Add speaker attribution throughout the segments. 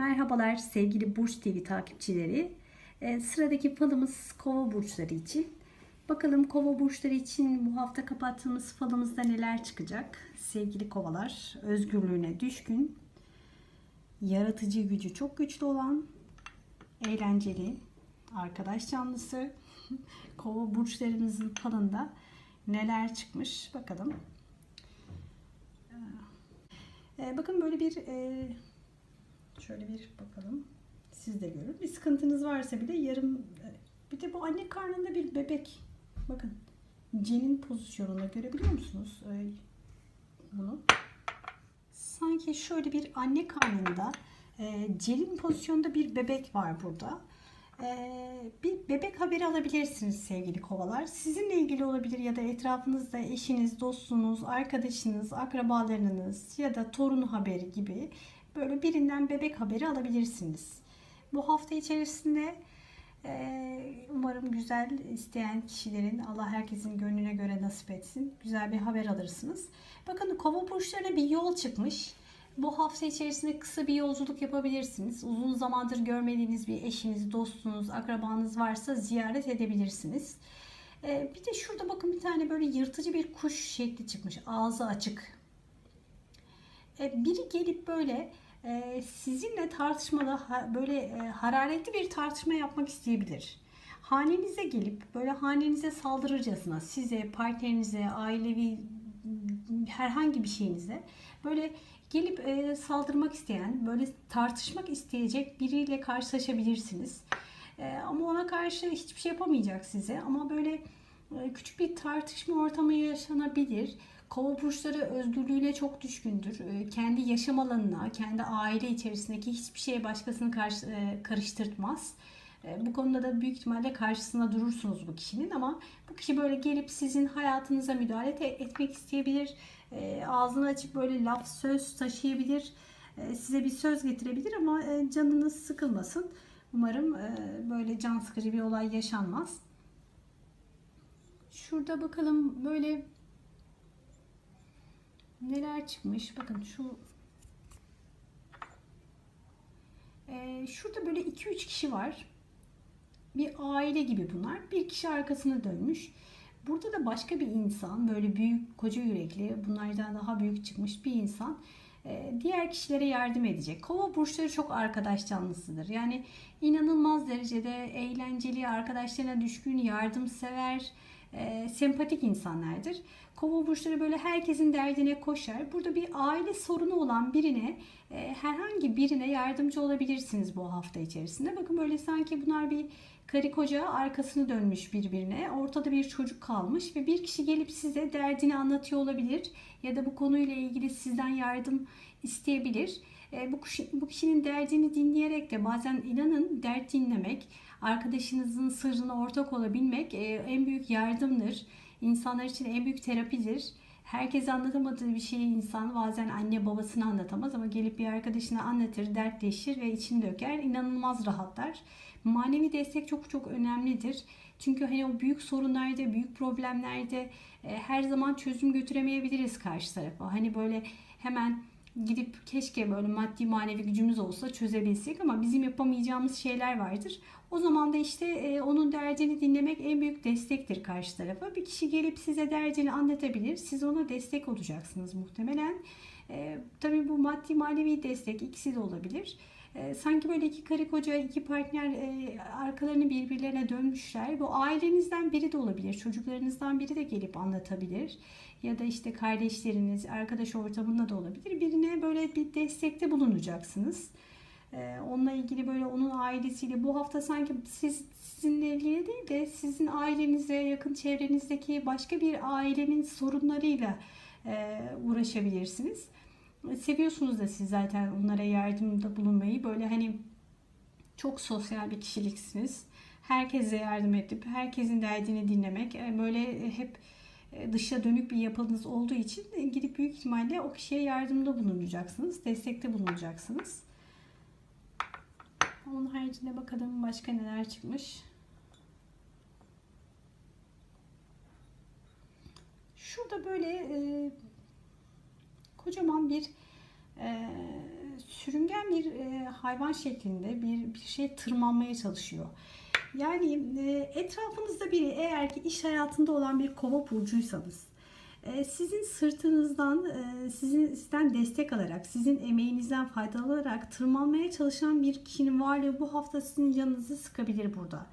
Speaker 1: Merhabalar sevgili Burç TV takipçileri. Ee, sıradaki falımız kova burçları için. Bakalım kova burçları için bu hafta kapattığımız falımızda neler çıkacak? Sevgili kovalar, özgürlüğüne düşkün, yaratıcı gücü çok güçlü olan, eğlenceli, arkadaş canlısı, kova burçlarımızın falında neler çıkmış bakalım. Ee, bakın böyle bir e, Şöyle bir bakalım. Siz de görün. Bir sıkıntınız varsa bile yarım bir de bu anne karnında bir bebek. Bakın. Cenin pozisyonunda görebiliyor musunuz? Bunu. Sanki şöyle bir anne karnında e, celin pozisyonda bir bebek var burada. Ee, bir bebek haberi alabilirsiniz sevgili kovalar. Sizinle ilgili olabilir ya da etrafınızda eşiniz, dostunuz, arkadaşınız, akrabalarınız ya da torunu haberi gibi böyle birinden bebek haberi alabilirsiniz. Bu hafta içerisinde e, umarım güzel isteyen kişilerin Allah herkesin gönlüne göre nasip etsin. Güzel bir haber alırsınız. Bakın kova burçlarına bir yol çıkmış. Bu hafta içerisinde kısa bir yolculuk yapabilirsiniz. Uzun zamandır görmediğiniz bir eşiniz, dostunuz, akrabanız varsa ziyaret edebilirsiniz. Ee, bir de şurada bakın bir tane böyle yırtıcı bir kuş şekli çıkmış. Ağzı açık. Ee, biri gelip böyle e, sizinle tartışmada böyle e, hararetli bir tartışma yapmak isteyebilir. Hanenize gelip böyle hanenize saldırırcasına size, partnerinize, ailevi herhangi bir şeyinize böyle gelip e, saldırmak isteyen, böyle tartışmak isteyecek biriyle karşılaşabilirsiniz. E, ama ona karşı hiçbir şey yapamayacak size. Ama böyle e, küçük bir tartışma ortamı yaşanabilir. Kova burçları özgürlüğüne çok düşkündür. E, kendi yaşam alanına, kendi aile içerisindeki hiçbir şeye başkasını karşı, e, karıştırtmaz. E, bu konuda da büyük ihtimalle karşısına durursunuz bu kişinin ama bu kişi böyle gelip sizin hayatınıza müdahale etmek isteyebilir. E, ağzını açıp böyle laf söz taşıyabilir. E, size bir söz getirebilir ama canınız sıkılmasın. Umarım böyle can sıkıcı bir olay yaşanmaz. Şurada bakalım böyle neler çıkmış. Bakın şu şurada böyle 2-3 kişi var bir aile gibi bunlar. Bir kişi arkasını dönmüş. Burada da başka bir insan böyle büyük koca yürekli bunlardan daha büyük çıkmış bir insan e, diğer kişilere yardım edecek. Kova burçları çok arkadaş canlısıdır. Yani inanılmaz derecede eğlenceli, arkadaşlarına düşkün, yardımsever, e, sempatik insanlardır. Kova burçları böyle herkesin derdine koşar. Burada bir aile sorunu olan birine e, herhangi birine yardımcı olabilirsiniz bu hafta içerisinde. Bakın böyle sanki bunlar bir karı koca arkasını dönmüş birbirine. Ortada bir çocuk kalmış ve bir kişi gelip size derdini anlatıyor olabilir ya da bu konuyla ilgili sizden yardım isteyebilir. E, bu, bu kişinin derdini dinleyerek de bazen inanın dert dinlemek, arkadaşınızın sırrına ortak olabilmek e, en büyük yardımdır. İnsanlar için en büyük terapidir. Herkes anlatamadığı bir şeyi insan bazen anne babasına anlatamaz ama gelip bir arkadaşına anlatır, dertleşir ve içini döker. inanılmaz rahatlar. Manevi destek çok çok önemlidir. Çünkü hani o büyük sorunlarda, büyük problemlerde e, her zaman çözüm götüremeyebiliriz karşı tarafa. Hani böyle hemen gidip keşke böyle maddi manevi gücümüz olsa çözebilsek ama bizim yapamayacağımız şeyler vardır. O zaman da işte e, onun derdini dinlemek en büyük destektir karşı tarafa. Bir kişi gelip size derdini anlatabilir. Siz ona destek olacaksınız muhtemelen. E, tabii bu maddi manevi destek ikisi de olabilir. E, sanki böyle iki karı koca, iki partner e, arkalarını birbirlerine dönmüşler. Bu ailenizden biri de olabilir. Çocuklarınızdan biri de gelip anlatabilir. Ya da işte kardeşleriniz, arkadaş ortamında da olabilir. Birine böyle bir destekte bulunacaksınız. E, onunla ilgili böyle onun ailesiyle bu hafta sanki siz sizinle ilgili değil de sizin ailenize, yakın çevrenizdeki başka bir ailenin sorunlarıyla e, uğraşabilirsiniz seviyorsunuz da siz zaten onlara yardımda bulunmayı. Böyle hani çok sosyal bir kişiliksiniz. Herkese yardım edip herkesin derdini dinlemek. E, böyle hep e, dışa dönük bir yapınız olduğu için gidip büyük ihtimalle o kişiye yardımda bulunacaksınız. Destekte bulunacaksınız. Onun haricinde bakalım başka neler çıkmış. Şurada böyle e, kocaman bir e, sürüngen bir e, hayvan şeklinde bir, bir şey tırmanmaya çalışıyor. Yani e, etrafınızda biri eğer ki iş hayatında olan bir kova burcuysanız e, sizin sırtınızdan e, sizin sizden destek alarak sizin emeğinizden faydalanarak tırmanmaya çalışan bir kişinin varlığı bu hafta sizin canınızı sıkabilir burada.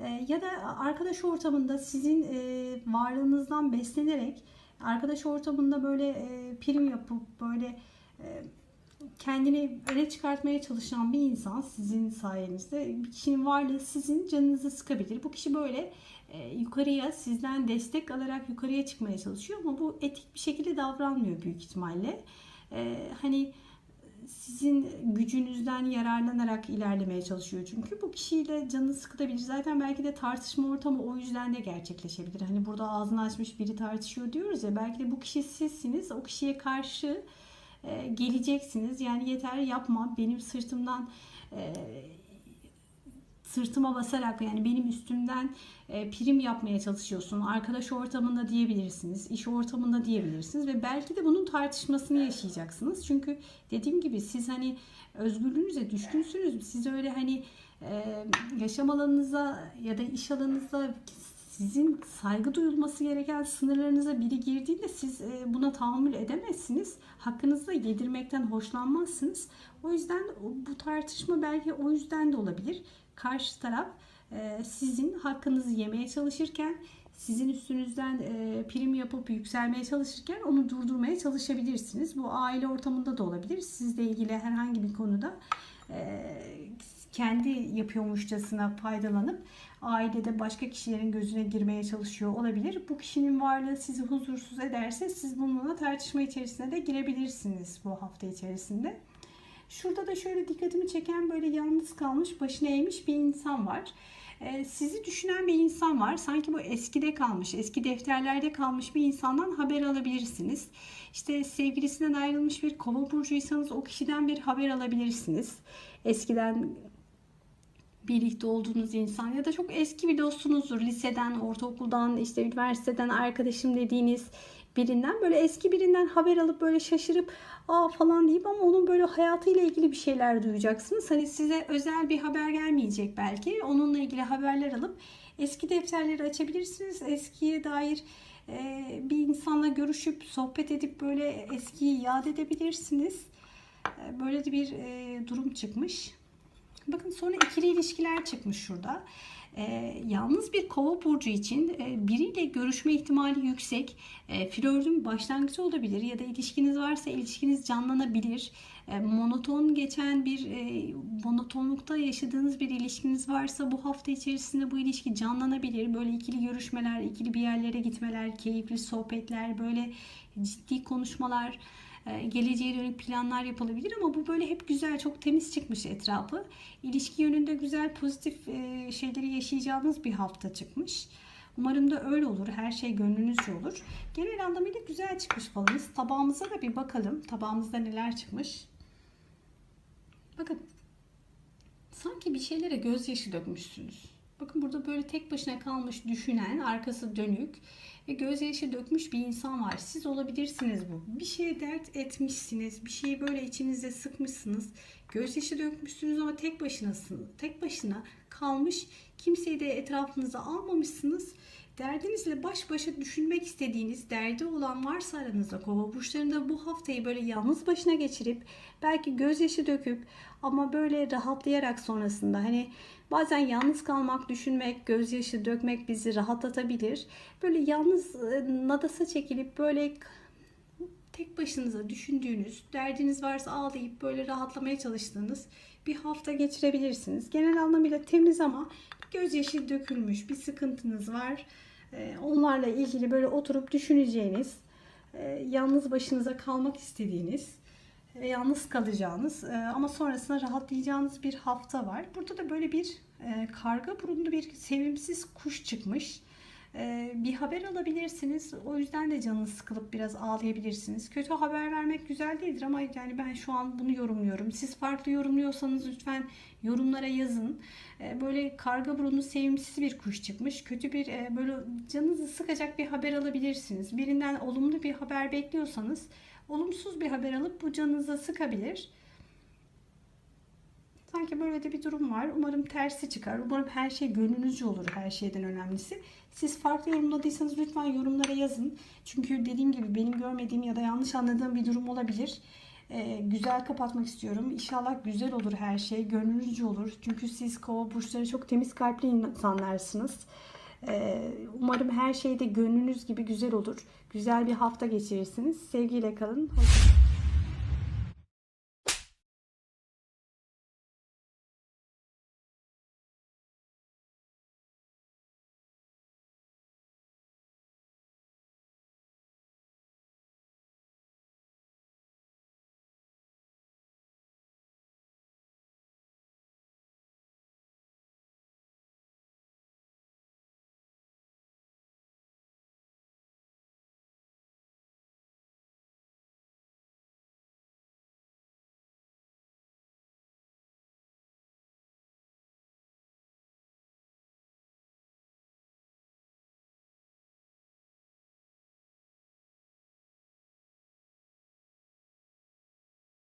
Speaker 1: E, ya da arkadaş ortamında sizin e, varlığınızdan beslenerek arkadaş ortamında böyle e, prim yapıp böyle e, kendini öne çıkartmaya çalışan bir insan sizin sayenizde bir kişinin varlığı sizin canınızı sıkabilir. Bu kişi böyle e, yukarıya sizden destek alarak yukarıya çıkmaya çalışıyor ama bu etik bir şekilde davranmıyor büyük ihtimalle. E, hani sizin gücünüzden yararlanarak ilerlemeye çalışıyor çünkü bu kişiyle canını sıkılabilir. Zaten belki de tartışma ortamı o yüzden de gerçekleşebilir. Hani burada ağzını açmış biri tartışıyor diyoruz ya belki de bu kişi sizsiniz. O kişiye karşı e, geleceksiniz. Yani yeter yapma benim sırtımdan e, sırtıma basarak yani benim üstümden e, prim yapmaya çalışıyorsun. Arkadaş ortamında diyebilirsiniz, iş ortamında diyebilirsiniz ve belki de bunun tartışmasını yaşayacaksınız. Çünkü dediğim gibi siz hani özgürlüğünüze düşkünsünüz. Siz öyle hani e, yaşam alanınıza ya da iş alanınıza sizin saygı duyulması gereken sınırlarınıza biri girdiğinde siz e, buna tahammül edemezsiniz. Hakkınızda yedirmekten hoşlanmazsınız. O yüzden bu tartışma belki o yüzden de olabilir. Karşı taraf e, sizin hakkınızı yemeye çalışırken sizin üstünüzden e, prim yapıp yükselmeye çalışırken onu durdurmaya çalışabilirsiniz. Bu aile ortamında da olabilir. Sizle ilgili herhangi bir konuda kendi yapıyormuşçasına faydalanıp ailede başka kişilerin gözüne girmeye çalışıyor olabilir. Bu kişinin varlığı sizi huzursuz ederse siz bununla tartışma içerisine de girebilirsiniz bu hafta içerisinde. Şurada da şöyle dikkatimi çeken böyle yalnız kalmış, başına eğmiş bir insan var. Ee, sizi düşünen bir insan var. Sanki bu eskide kalmış, eski defterlerde kalmış bir insandan haber alabilirsiniz. İşte sevgilisinden ayrılmış bir kova burcuysanız o kişiden bir haber alabilirsiniz. Eskiden birlikte olduğunuz insan ya da çok eski bir dostunuzdur. Liseden, ortaokuldan, işte üniversiteden arkadaşım dediğiniz birinden böyle eski birinden haber alıp böyle şaşırıp aa falan deyip ama onun böyle hayatıyla ilgili bir şeyler duyacaksınız. Hani size özel bir haber gelmeyecek belki. Onunla ilgili haberler alıp eski defterleri açabilirsiniz. Eskiye dair e, bir insanla görüşüp sohbet edip böyle eskiyi yad edebilirsiniz. E, böyle de bir e, durum çıkmış. Bakın sonra ikili ilişkiler çıkmış şurada. E, yalnız bir kova burcu için e, biriyle görüşme ihtimali yüksek. E, flörtün başlangıcı olabilir ya da ilişkiniz varsa ilişkiniz canlanabilir. E, monoton geçen bir e, monotonlukta yaşadığınız bir ilişkiniz varsa bu hafta içerisinde bu ilişki canlanabilir. Böyle ikili görüşmeler, ikili bir yerlere gitmeler, keyifli sohbetler, böyle ciddi konuşmalar geleceğe dönük planlar yapılabilir ama bu böyle hep güzel, çok temiz çıkmış etrafı. İlişki yönünde güzel, pozitif e, şeyleri yaşayacağınız bir hafta çıkmış. Umarım da öyle olur. Her şey gönlünüzce olur. Genel anlamıyla güzel çıkmış falımız. Tabağımıza da bir bakalım. Tabağımızda neler çıkmış. Bakın. Sanki bir şeylere gözyaşı dökmüşsünüz. Bakın burada böyle tek başına kalmış düşünen, arkası dönük ve gözyaşı dökmüş bir insan var. Siz olabilirsiniz bu. Bir şeye dert etmişsiniz. Bir şeyi böyle içinizde sıkmışsınız. Gözyaşı dökmüşsünüz ama tek başınasınız. Tek başına kalmış. Kimseyi de etrafınıza almamışsınız. Derdinizle baş başa düşünmek istediğiniz derdi olan varsa aranızda kova burçlarında bu haftayı böyle yalnız başına geçirip belki gözyaşı döküp ama böyle rahatlayarak sonrasında hani bazen yalnız kalmak, düşünmek, gözyaşı dökmek bizi rahatlatabilir. Böyle yalnız e, nadasa çekilip böyle tek başınıza düşündüğünüz, derdiniz varsa ağlayıp böyle rahatlamaya çalıştığınız bir hafta geçirebilirsiniz. Genel anlamıyla temiz ama gözyaşı dökülmüş bir sıkıntınız var. E, onlarla ilgili böyle oturup düşüneceğiniz, e, yalnız başınıza kalmak istediğiniz ve yalnız kalacağınız e, ama sonrasında rahatlayacağınız bir hafta var. Burada da böyle bir e, karga burunlu bir sevimsiz kuş çıkmış. E, bir haber alabilirsiniz. O yüzden de canınız sıkılıp biraz ağlayabilirsiniz. Kötü haber vermek güzel değildir ama yani ben şu an bunu yorumluyorum. Siz farklı yorumluyorsanız lütfen yorumlara yazın. Böyle karga burunlu sevimsiz bir kuş çıkmış. Kötü bir böyle canınızı sıkacak bir haber alabilirsiniz. Birinden olumlu bir haber bekliyorsanız olumsuz bir haber alıp bu canınıza sıkabilir. Sanki böyle de bir durum var. Umarım tersi çıkar. Umarım her şey gönlünüzce olur her şeyden önemlisi. Siz farklı yorumladıysanız lütfen yorumlara yazın. Çünkü dediğim gibi benim görmediğim ya da yanlış anladığım bir durum olabilir. Ee, güzel kapatmak istiyorum. İnşallah güzel olur her şey. Gönlünüzce olur. Çünkü siz kova burçları çok temiz kalpli insanlarsınız. Ee, umarım her şey de gönlünüz gibi güzel olur. Güzel bir hafta geçirirsiniz. Sevgiyle kalın. Hoşçakalın.